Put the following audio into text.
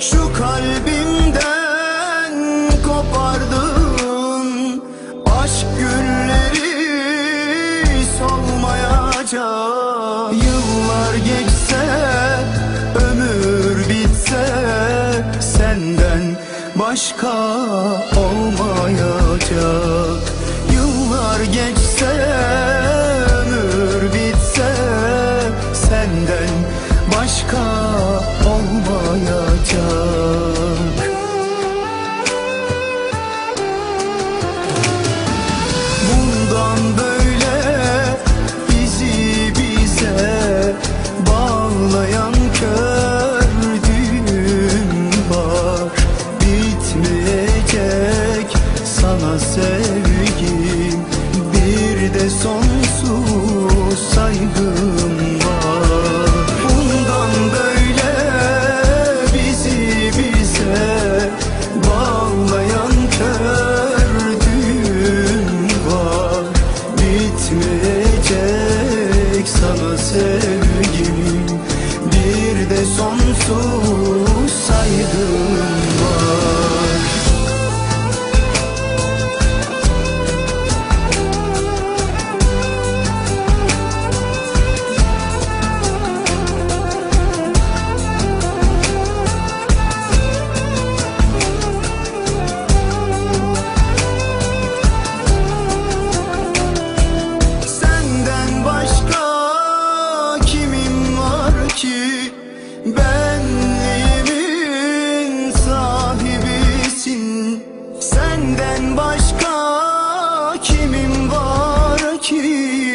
Şu kalbimden kopardığın aşk gülleri solmayacak. Yıllar geçse ömür bitse senden başka olmayacak. Yıllar geçse ömür bitse senden başka Böyle bizi bize bağlayan kör var. Bitmeyecek sana sevgim bir de sonsuz saygım başka kimim var ki?